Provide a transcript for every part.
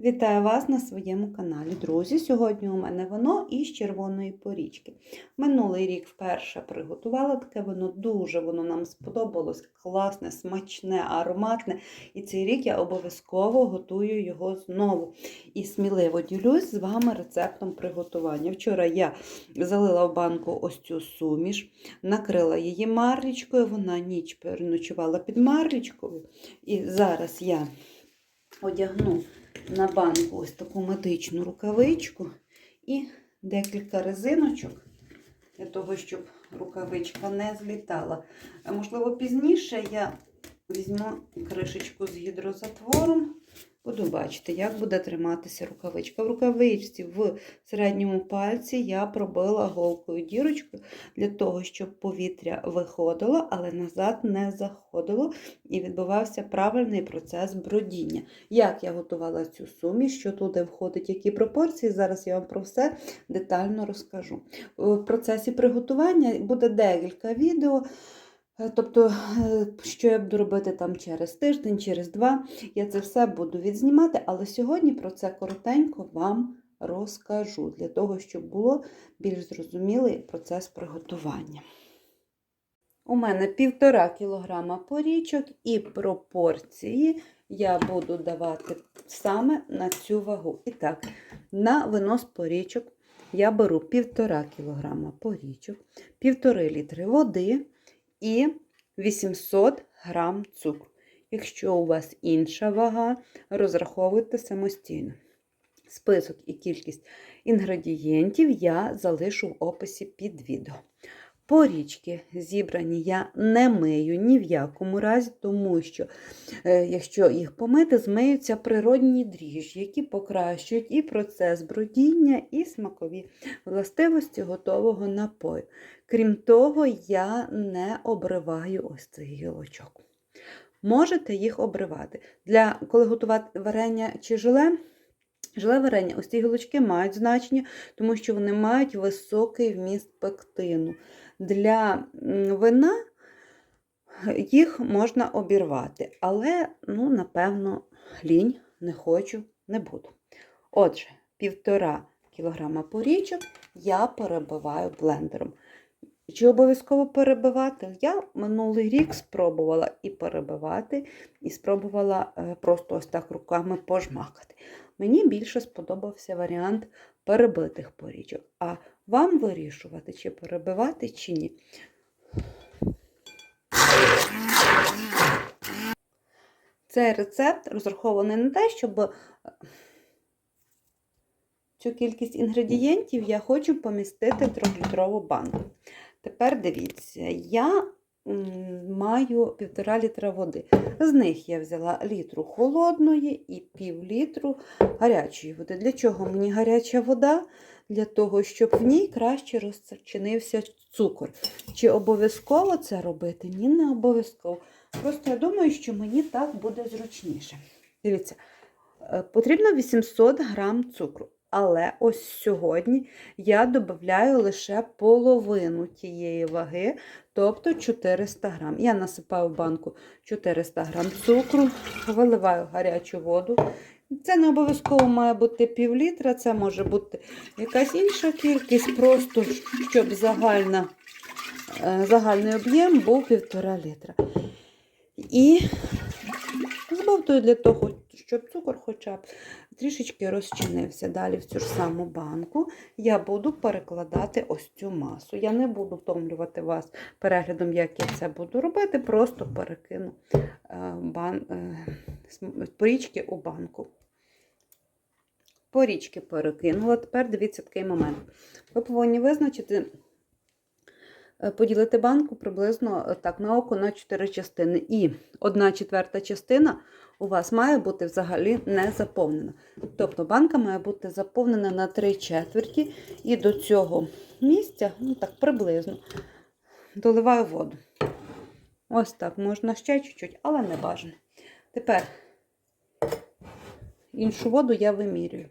Вітаю вас на своєму каналі, друзі. Сьогодні у мене вино із червоної порічки. Минулий рік вперше приготувала таке вино, дуже воно нам сподобалось, класне, смачне, ароматне. І цей рік я обов'язково готую його знову. І сміливо ділюсь з вами рецептом приготування. Вчора я залила в банку ось цю суміш, накрила її марлічкою, вона ніч переночувала під марлічкою. І зараз я одягну на банку ось таку медичну рукавичку і декілька резиночок для того, щоб рукавичка не злітала. А можливо, пізніше я візьму кришечку з гідрозатвором. Буду бачити, як буде триматися рукавичка. В рукавичці в середньому пальці я пробила голкою дірочку для того, щоб повітря виходило, але назад не заходило і відбувався правильний процес бродіння. Як я готувала цю суміш, що туди входить, які пропорції, зараз я вам про все детально розкажу. В процесі приготування буде декілька відео. Е, Тобто, е, що я буду робити там через тиждень, через два, я це все буду відзнімати, але сьогодні про це коротенько вам розкажу, для того, щоб було більш зрозумілий процес приготування. У мене півтора кілограма порічок і пропорції я буду давати саме на цю вагу. І так, на винос порічок я беру півтора кілограма порічок, півтори літри води і 800 грам цукру. Якщо у вас інша вага, розраховуйте самостійно. Список і кількість інгредієнтів я залишу в описі під відео. Порічки зібрані я не мию ні в якому разі, тому що, е, якщо їх помити, змиються природні дріжджі, які покращують і процес бродіння, і смакові властивості готового напою. Крім того, я не обриваю ось цих гілочок. Можете їх обривати. Для коли готувати варення чи желе, желе варення, ось ці гілочки мають значення, тому що вони мають високий вміст пектину. Для вина їх можна обірвати, але, ну, напевно, лінь не хочу, не буду. Отже, півтора кілограма порічок я перебиваю блендером. Чи обов'язково перебивати? Я минулий рік спробувала і перебивати, і спробувала е, просто ось так руками пожмакати. Мені більше сподобався варіант перебитих порічок. А вам вирішувати, чи перебивати, чи ні. Цей рецепт розрахований на те, щоб е, цю кількість інгредієнтів я хочу помістити в 3-літрову банку. Тепер дивіться, я маю півтора літра води. З них я взяла літру холодної і пів літру гарячої води. Для чого мені гаряча вода? Для того, щоб в ній краще розчинився цукор. Чи обов'язково це робити? Ні, не обов'язково. Просто я думаю, що мені так буде зручніше. Дивіться, е, потрібно 800 грам цукру. Але ось сьогодні я додаю лише половину тієї ваги, тобто 400 грам. Я насипаю в банку 400 грам цукру, виливаю гарячу воду. Це не обов'язково має бути пів літра, це може бути якась інша кількість, просто щоб загальна, е, загальний об'єм був півтора літра. І збовтую для того, щоб цукор хоча б трішечки розчинився. Далі в цю ж саму банку я буду перекладати ось цю масу. Я не буду втомлювати вас переглядом, як я це буду робити, просто перекину е, бан... е, порічки у банку. Порічки перекинула. Тепер дивіться такий момент. Ви повинні визначити. Е, Поділити банку приблизно е, так на око на 4 частини. І 1 четверта частина у вас має бути взагалі не заповнена. Тобто банка має бути заповнена на 3 четверті. І до цього місця, ну так приблизно, доливаю воду. Ось так, можна ще чуть-чуть, але не бажано. Тепер іншу воду я вимірюю.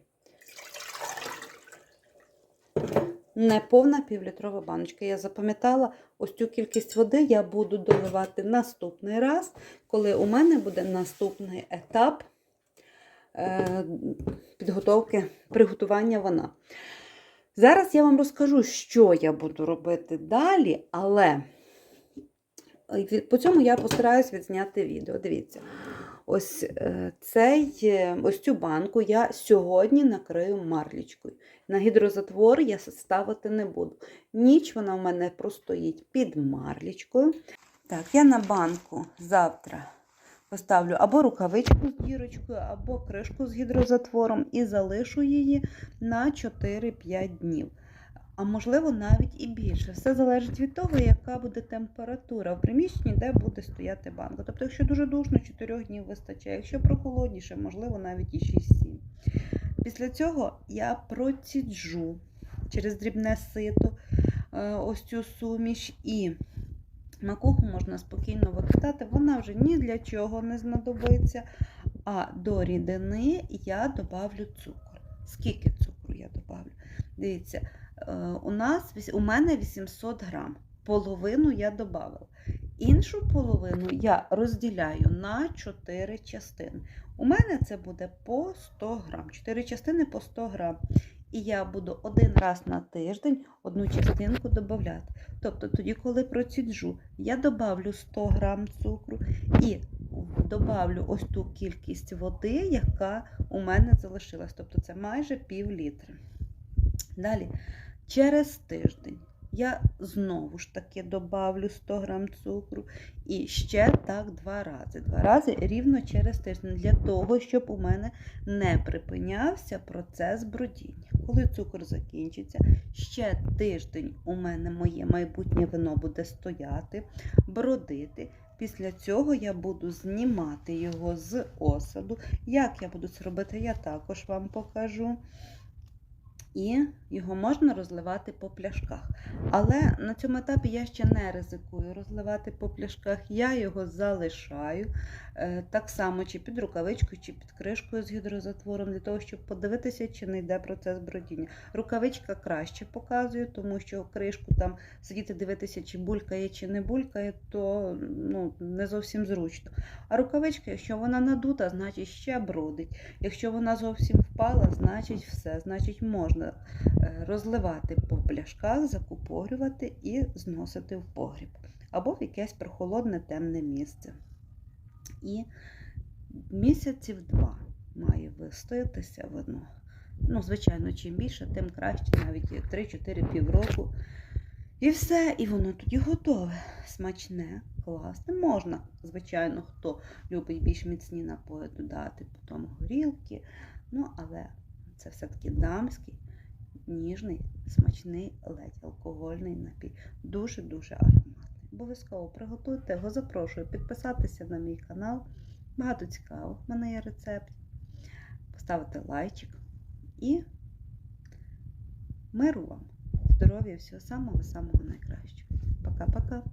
Неповна півлітрова баночка. Я запам'ятала, ось цю кількість води я буду доливати наступний раз, коли у мене буде наступний етап е, підготовки, приготування вина. Зараз я вам розкажу, що я буду робити далі, але по цьому я постараюсь відзняти відео. Дивіться. Ось, е, цей, е, ось цю банку я сьогодні накрию марлічкою. На гідрозатвор я ставити не буду. Ніч вона в мене простоїть під марлічкою. Так, я на банку завтра поставлю або рукавичку з дірочкою, або кришку з гідрозатвором і залишу її на 4-5 днів. А можливо навіть і більше. Все залежить від того, яка буде температура в приміщенні, де буде стояти банка. Тобто, якщо дуже душно, 4 днів вистачає, якщо прохолодніше, можливо, навіть і 6-7. Після цього я проціджу через дрібне сито е, ось цю суміш і макуху можна спокійно викидати, вона вже ні для чого не знадобиться. А до рідини я добавлю цукор. Скільки цукру я добавлю? Дивіться, у нас у мене 800 грам. Половину я додавала. Іншу половину я розділяю на 4 частини. У мене це буде по 100 грам. 4 частини по 100 грам. І я буду один раз на тиждень одну частинку додати. Тобто тоді, коли проціджу, я добавлю 100 грам цукру і добавлю ось ту кількість води, яка у мене залишилась. Тобто це майже пів літри. Далі, через тиждень я знову ж таки добавлю 100 грам цукру і ще так два рази. Два рази рівно через тиждень, для того, щоб у мене не припинявся процес бродіння. Коли цукор закінчиться, ще тиждень у мене моє майбутнє вино буде стояти, бродити. Після цього я буду знімати його з осаду. Як я буду це робити, я також вам покажу. І його можна розливати по пляшках. Але на цьому етапі я ще не ризикую розливати по пляшках. Я його залишаю е, так само, чи під рукавичкою, чи під кришкою з гідрозатвором, для того, щоб подивитися, чи не йде процес бродіння. Рукавичка краще показує, тому що кришку там сидіти дивитися, чи булькає, чи не булькає, то ну, не зовсім зручно. А рукавичка, якщо вона надута, значить ще бродить. Якщо вона зовсім впала, значить все, значить можна розливати по пляшках, закупорювати і зносити в погріб або в якесь прохолодне темне місце. І місяців два має вистоятися вино. Ну, звичайно, чим більше, тим краще, навіть 3-4 півроку. І все, і воно тоді готове. Смачне, класне. Можна, звичайно, хто любить більш міцні напої додати, потім горілки. Ну, але це все-таки дамський, ніжний, смачний, ледь алкогольний напій. Дуже-дуже ароматний. Обов'язково приготуйте його, запрошую підписатися на мій канал. Багато цікавих в мене є рецепт. Поставити лайчик і миру вам! Здоров'я, всього самого-самого найкращого. Пока-пока.